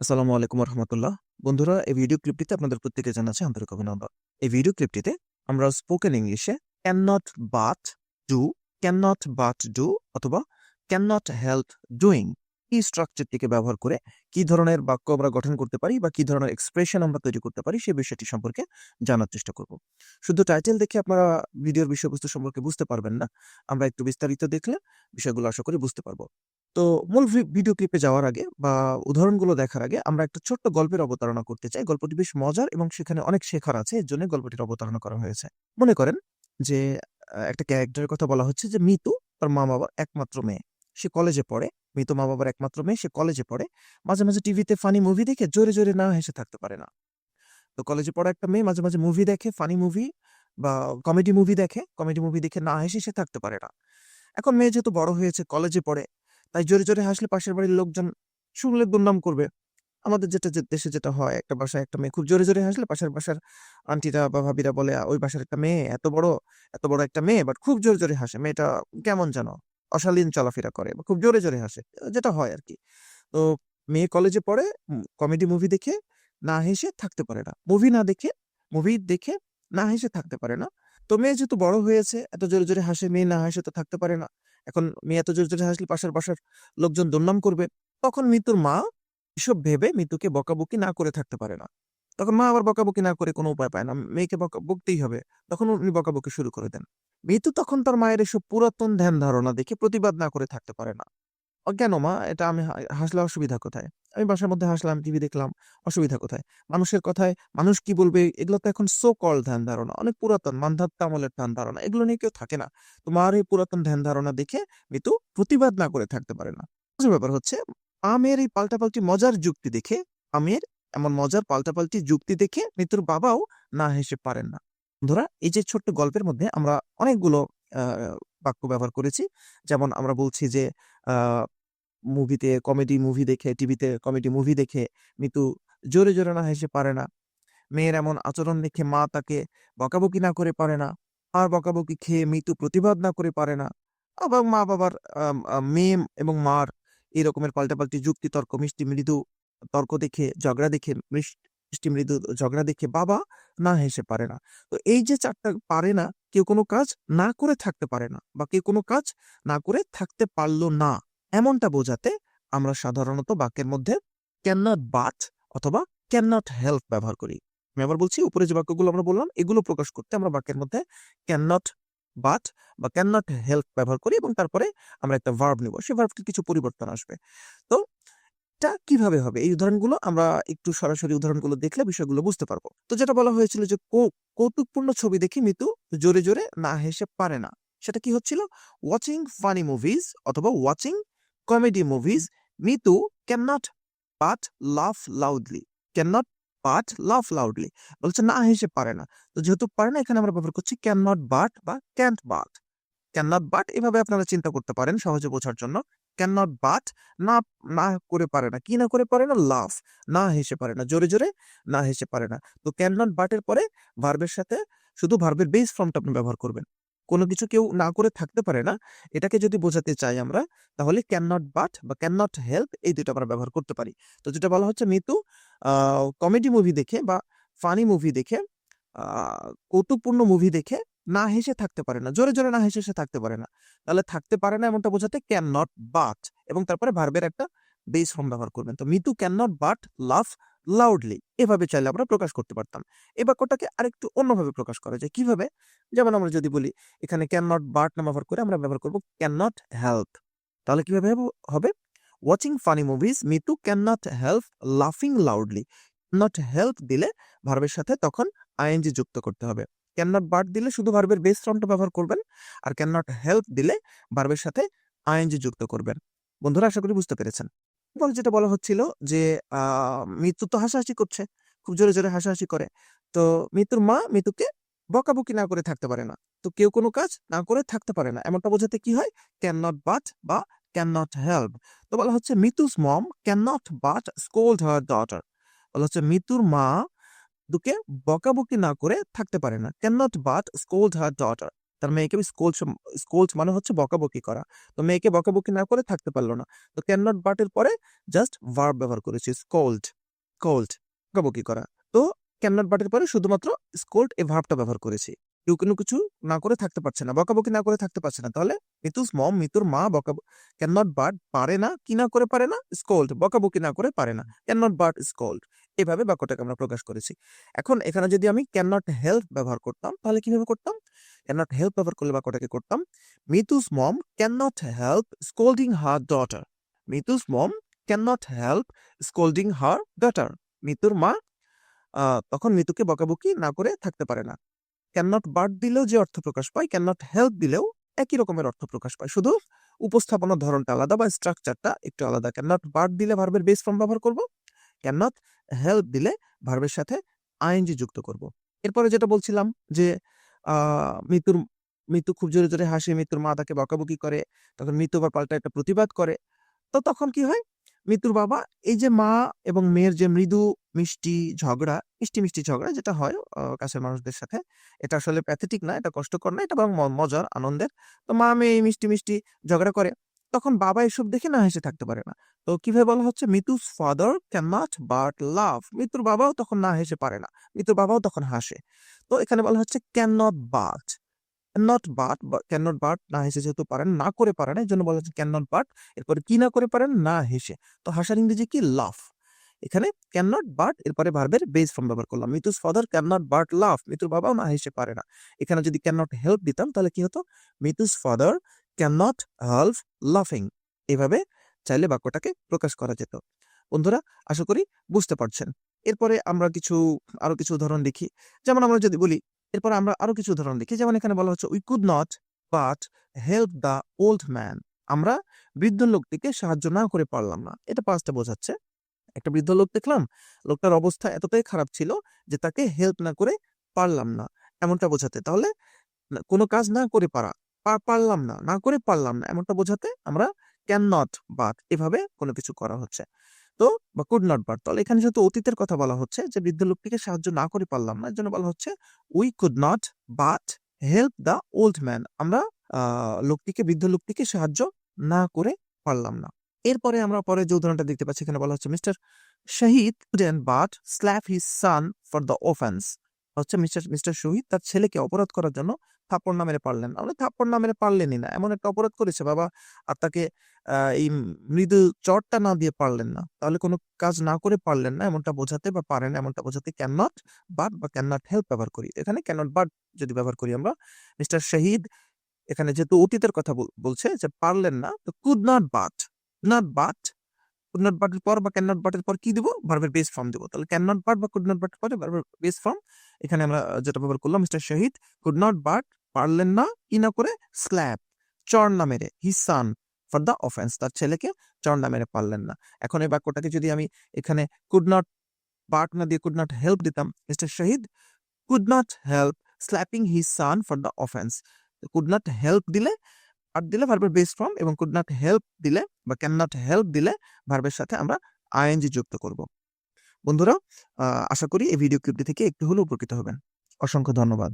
আসসালামু আলাইকুম রহমতুল্লাহ বন্ধুরা, এই ভিডিও ক্লিপটিতে আপনাদের প্রত্যেকে জানাচ্ছি আন্তরিক অভিনন্দন। এই ভিডিও ক্লিপটিতে আমরা স্পোকেন ইংলিশে can not but do can not but do অথবা ক্যান নট হেল্প ডুইং এই স্ট্রাকচারটিকে ব্যবহার করে কি ধরনের বাক্য আমরা গঠন করতে পারি বা কি ধরনের এক্সপ্রেশন আমরা তৈরি করতে পারি সেই বিষয়টি সম্পর্কে জানার চেষ্টা করব। শুধু টাইটেল দেখে আপনারা ভিডিওর বিষয়বস্তু সম্পর্কে বুঝতে পারবেন না। আমরা একটু বিস্তারিত দেখলে বিষয়গুলো আশা করি বুঝতে পারব। তো মূল ভিডিও ক্লিপে যাওয়ার আগে বা উদাহরণগুলো দেখার আগে আমরা একটা ছোট্ট গল্পের অবতারণা করতে চাই। গল্পটি বেশ মজার এবং সেখানে অনেক শেখার আছে। এর জন্য গল্পটির অবতারণা করা হয়েছে। মনে করেন যে একটা ক্যারেক্টারের কথা বলা হচ্ছে যে মিতু তার মা-বাবার একমাত্র মেয়ে। সে কলেজে পড়ে। মিতু মা-বাবার একমাত্র মেয়ে। সে কলেজে পড়ে। মাঝে, মাঝে টিভিতে ফানি মুভি দেখে জোরে, জোরে না হেসে থাকতে পারে না। তো কলেজে পড়া একটা মেয়ে মাঝে, মাঝে মুভি দেখে, ফানি মুভি বা কমেডি মুভি দেখে। কমেডি মুভি দেখে না হেসে সে থাকতে পারে না। এখন মেয়ে যেহেতু বড় হয়েছে, কলেজে পড়ে, তাই জোরে, জোরে হাসলে পাশের বাড়ির লোকজন শুনলে দুর্নাম করবে। আমাদের যেটা দেশে যেটা হয় একটা বাসায় একটা মেয়ে খুব জোরে, জোরে হাসলে পাশের বাসার আন্টিরা বা ভাবিরা বলে, "ওই বাসার একটা মেয়ে এত বড়, এত বড় একটা মেয়ে বাট খুব জোরে, জোরে হাসে। মেয়েটা কেমন যেন অশালীন চলাফেরা করে বা খুব জোরে, জোরে হাসে।" যেটা হয় আর কি তো মেয়ে কলেজে পড়ে, কমেডি মুভি দেখে না হেসে থাকতে পারে না। মুভি না দেখে মুভি দেখে না হেসে থাকতে পারে না। তো মেয়ে যেহেতু বড় হয়েছে, এত জোরে, জোরে হাসে, মেয়ে না হেসে তো থাকতে পারে না। এখন মেয়ে এত জোর হাসলে পাশের বাসার লোকজন দুর্নাম করবে। তখন মিতুর মা এসব ভেবে মিতুকে বকাবকি না করে থাকতে পারে না। তখন মা আবার বকাবকি না করে কোনো উপায় পায় না। মেয়েকে বকা বকতেই হবে। তখন উনি বকাবকি শুরু করে দেন। মৃত্যু তখন তার মায়ের এসব পুরাতন ধ্যান ধারণা দেখে প্রতিবাদ না করে থাকতে পারে না। "অ কেন মা? এটা আমি হাসলে অসুবিধা কোথায়? আমি বাসার মধ্যে হাসলাম, টিভি দেখলাম, অসুবিধা কোথায়? মানুষের কথায় মানুষ কি বলবে? এগুলো তো এখন সো কল ধ্যান ধারণা। অনেক পুরাতন মান্ধাত্তা আমলের ধ্যান ধারণা। এগুলো নিয়ে কেউ থাকে না।" তো মার এই পুরাতন ধ্যান ধারণা দেখে মিতু প্রতিবাদ না করে থাকতে পারে না। ব্যাপার হচ্ছে আমের এই পাল্টাপাল্টি মজার যুক্তি দেখে আমের এমন মজার পাল্টাপাল্টি যুক্তি দেখে মিতুর বাবাও না হেসে পারেন না। ধরা এই যে ছোট্ট গল্পের মধ্যে আমরা অনেকগুলো বাক্য ব্যবহার করেছি। যেমন আমরা বলছি যে মুভিতে কমেডি মুভি দেখে টিভিতে কমেডি মুভি দেখে মিতু জোরে, জোরে না হেসে পারে না। মেয়ের এমন আচরণ দেখে মা তাকে বকাবকি না করে পারে না। আর বকাবকি খেয়ে মিতু প্রতিবাদ না করে পারে না। আবার মা-বাবার মেয়ে এবং মার এই রকমের পাল্টাপাল্টি যুক্তি তর্ক মিষ্টি মৃদু তর্ক দেখে ঝগড়া দেখে মিষ্টি মৃদু ঝগড়া দেখে বাবা না হেসে পারে না। তো এই যে চারটা পারে না, কেউ কোনো কাজ না করে থাকতে পারে না বা কেউ কোনো কাজ না করে থাকতে পারল না। এমনটা বোঝাতে আমরা সাধারণত বাক্যের মধ্যে ক্যান নট বাট অথবা ক্যান নট হেল্প ব্যবহার করি। আমি আবার বলছি উপরে যে বাক্যগুলো আমরা বললাম এগুলো প্রকাশ করতে আমরা বাক্যের মধ্যে ক্যান নট বাট বা ক্যান নট হেল্প ব্যবহার করি এবং তারপরে আমরা একটা ভার্ব নিব। সেই ভার্বটির কিছু পরিবর্তন আসবে। তো এটা কীভাবে হবে? এই উদাহরণগুলো আমরা একটু সরাসরি উদাহরণগুলো দেখলে বিষয়গুলো বুঝতে পারব তো যেটা বলা হয়েছিল যে কৌতুকপূর্ণ ছবি দেখে মিতু জোরে, জোরে না হেসে পারে না। সেটা কি হচ্ছিল? ওয়াচিং ফানি মুভিজ অথবা watching comedy movies Mitu can not but laugh loudly. Can not but laugh loudly. বলছে না হেসে পারে না। তো যেহেতু পারে না এখানে আমরা ব্যবহার করছি ক্যান নট বাট বা can't but. Can not but এভাবে আপনারা চিন্তা করতে পারেন সহজে বোঝার জন্য। ক্যান নট বাট না না করে পারে না। কি না করে পারে না? লাফ। না হেসে পারে না। জোরে, জোরে না হেসে পারে না। তো ক্যান নট বাট এর পরে ভার্বের সাথে শুধু ভার্বের বেস ফর্মটা আপনি ব্যবহার করবেন। কোনো কিছু কেউ না করে থাকতে পারে না। এটাকে যদি বোঝাতে চাই আমরা তাহলে ক্যান নট বাট বা ক্যান নট হেল্প এই দুটো আমরা ব্যবহার করতে পারি। তো যেটা বলা হচ্ছে মিতু কমেডি মুভি দেখে বা ফানি মুভি দেখে কৌতুকপূর্ণ মুভি দেখে না হেসে থাকতে পারে না। জোরে, জোরে না হেসে সে থাকতে পারে না। তাহলে থাকতে পারে না এমনটা বোঝাতে ক্যান নট বাট এবং তারপরে ভার্বের একটা বেস ফর্ম ব্যবহার করবেন। তো Mitu can not but laugh loudly এভাবে চাইলে আমরা প্রকাশ করতে পারতাম। এই বাক্যটাকে আরেকটু অন্যভাবে প্রকাশ করা যায়। কীভাবে? যেমন আমরা যদি বলি, এখানে ক্যান নট বার্ট না ব্যবহার করে আমরা ব্যবহার করব ক্যান নট হেল্প। তাহলে কীভাবে হবে? Watching funny movies Mitu can not help লাফিং লাউডলি। নট হেল্প দিলে ভার্বের সাথে তখন আইএনজি যুক্ত করতে হবে। ক্যান নট বার্ট দিলে শুধু ভার্বের বেস ফর্মটা ব্যবহার করবেন। আর ক্যান নট হেল্প দিলে ভার্বের সাথে আইএনজি যুক্ত করবেন। বন্ধুরা, আশা করি বুঝতে পেরেছেন। এরপরে যেটা বলা হচ্ছিল যে আ মিতু তো হাসাহাসি করছে। খুব জোরে, জোরে হাসাহাসি করে। তো মৃত্যুর মা মিতুকে বকাবকি না করে থাকতে পারে না। তো কেউ কোনো কাজ না করে থাকতে পারে না। এমনটা বোঝাতে কি হয়? ক্যান নট বাট বা ক্যান নট হেল্প। তো বলা হচ্ছে Mitu's mom can not but scold her daughter. বলা হচ্ছে মিতুর মা দুকে বকাবকি না করে থাকতে পারে না। Can not but scold her daughter. তার মেয়েকে স্কোল্ড স্কোল্ড মানে হচ্ছে বকাবকি করা। তো মেয়েকে বকাবকি না করে থাকতে পারল না। তো ক্যান নট বাট এর পরে জাস্ট ভার্ব ব্যবহার করেছি স্কোল্ড কোল্ড বকাবকি করা। তো ক্যান নট বাট এর পরে শুধুমাত্র স্কোল্ড এই ভার্বটা ব্যবহার করেছি। কেউ কোনো কিছু না করে থাকতে পারছে না, বকাবকি না করে থাকতে পারছে না। তাহলে মিতুস, মম, মিতুর মা বকা ক্যান নট বাট পারে না, কি না করে পারে না স্কোল্ড বকাবকি না করে পারে না। ক্যান নট বাট স্কোল্ড এভাবে বাক্যটাকে আমরা প্রকাশ করেছি। এখন এখানে যদি আমি ক্যান নট হেল্প ব্যবহার করতাম, তাহলে কীভাবে করতাম? ক্যান হেল্প ব্যবহার করলে বাক্যটাকে করতাম Mitu's mom can help scolding her daughter Mitu's mom can help scolding her daughter মিতুর মা তখন মিতুকে বকাবকি না করে থাকতে পারে না। ক্যান বাট দিলেও যে অর্থ প্রকাশ পায় ক্যান হেল্প দিলেও একই রকমের অর্থ প্রকাশ পায়। শুধু উপস্থাপনার ধরনটা আলাদা বা স্ট্রাকচারটা একটু আলাদা। ক্যান নট বাট দিলে ভার্বের বেস ফর্ম ব্যবহার করব। ক্যান নট হেল্প দিলে ভার্বের সাথে আইএনজি যুক্ত করব। এরপরে যেটা বলছিলাম যে মৃত্যুর, মৃত্যু খুব জোরে জোরে হাসে, মৃত্যুর মা তাকে বকাবকি করে, তখন মৃত্যু আবার পাল্টা একটা প্রতিবাদ করে। তো তখন কি হয়? মৃত্যুর বাবা এই যে মা এবং মেয়ের যে মৃদু মিষ্টি ঝগড়া, মিষ্টি মিষ্টি ঝগড়া যেটা হয় কাছের মানুষদের সাথে, এটা আসলে প্যাথেটিক না, এটা কষ্টকর না, এটা বরং মজার, আনন্দের। তো মা, মেয়ে এই মিষ্টি মিষ্টি ঝগড়া করে। তখন বাবা এসব দেখে না হেসে থাকতে পারে না। তো কীভাবে বলা হচ্ছে? Mitu's father can not but love মৃত্যুর বাবাও তখন না হেসে পারে না। মৃত্যুর বাবাও তখন হাসে। তো এখানে বলা হচ্ছে can not but not but can not but না হেসে যেহেতু পারেন, না করে পারে না এই জন্য বলা হচ্ছে ক্যান নট বাট এরপরে কি না করে পারেন? না হেসে। তো হাসার ইংরেজি কি? লাভ এখানে ক্যান নট বাট এরপরে ভার্বের বেস ফর্ম ব্যবহার করলাম। Mitu's father can not but love মৃত্যুর বাবাও না হেসে পারে না। এখানে যদি ক্যান নট হেল্প দিতাম, তাহলে কি হতো? Mitu's father can not help লাফিং এভাবে চাইলে বাক্যটাকে প্রকাশ করা যেত। বন্ধুরা, আশা করি বুঝতে পারছেন। এরপরে আমরা কিছু, আরও কিছু উদাহরণ দেখি যেমন আমরা যদি বলি, এরপর আমরা আরও কিছু উদাহরণ দেখি যেমন এখানে বলা হচ্ছে we could not but help the old man আমরা বৃদ্ধ লোকটিকে সাহায্য না করে পারলাম না। এটা পাঁচটা বোঝাচ্ছে। একটা বৃদ্ধ লোক দেখলাম, লোকটার অবস্থা এতটাই খারাপ ছিল যে তাকে হেল্প না করে পারলাম না। এমনটা বোঝাতে। তাহলে কোনো কাজ না করে পারা পারলাম না না করে পারলাম না এমনটা বোঝাতে আমরা ক্যান নট বাট এভাবে কোনো কিছু করা হচ্ছে। তো বা কুড নট বাট তাহলে এখানে যেহেতু অতীতের কথা বলা হচ্ছে যে বৃদ্ধ লোকটিকে সাহায্য না করে পারলাম না এর জন্য বলা হচ্ছে we could not but help the old man আমরা লোকটিকে, বৃদ্ধ লোকটিকে সাহায্য না করে পারলাম না। এরপরে আমরা পরে যে উদাহরণটা দেখতে পাচ্ছি, এখানে বলা হচ্ছে mister Shahid but slap his son for the offence হচ্ছে মিস্টার মিস্টার শহীদ তার ছেলেকে অপরাধ করার জন্য থাপ্পড় না মেরে পারলেন না। থাপ্পড় না মেরে পারলেনই না। এমন একটা অপরাধ করেছে, বাবা, আর তাকে এই মৃদু চটটা না দিয়ে পারলেন না। তাহলে কোনো কাজ না করে পারলেন না। এমনটা বোঝাতে বা পারেন, এমনটা বোঝাতে ক্যান নট বাট বা ক্যান নট হেল্প ব্যবহার করি। এখানে ক্যান নট বাট যদি ব্যবহার করি আমরা, মিস্টার শহীদ এখানে যেহেতু অতীতের কথা বলছে যে পারলেন না, তো could not but not but could not বাটের পর বা ক্যান নট বাটের পর কি দিব? ভার্বের বেস ফর্ম দিব। তাহলে ক্যান নট বাট বা কুড নট বাটের পরে ভার্বের বেস ফর্ম এখানে আমরা যেটা ব্যবহার করলাম mister Shahid could not but পারলেন না, কি না করে? স্ল্যাপ চর না মেরে he son for the offence তার ছেলেকে চর না মেরে পারলেন না। এখন এই বাক্যটাকে যদি আমি এখানে কুড নট বাট না দিয়ে কুড নট হেল্প দিতাম mister Shahid could not help slapping his son for the offence could not help দিলে আর দিলে ভার্বের বেস ফর্ম এবং কুড নট হেল্প দিলে বা ক্যান নট হেল্প দিলে ভার্বের সাথে আমরা আইএনজি যুক্ত করব। বন্ধুরা আশা করি এই ভিডিও ক্লিপটি থেকে একটু হলেও উপকৃত হবেন। অসংখ্য ধন্যবাদ।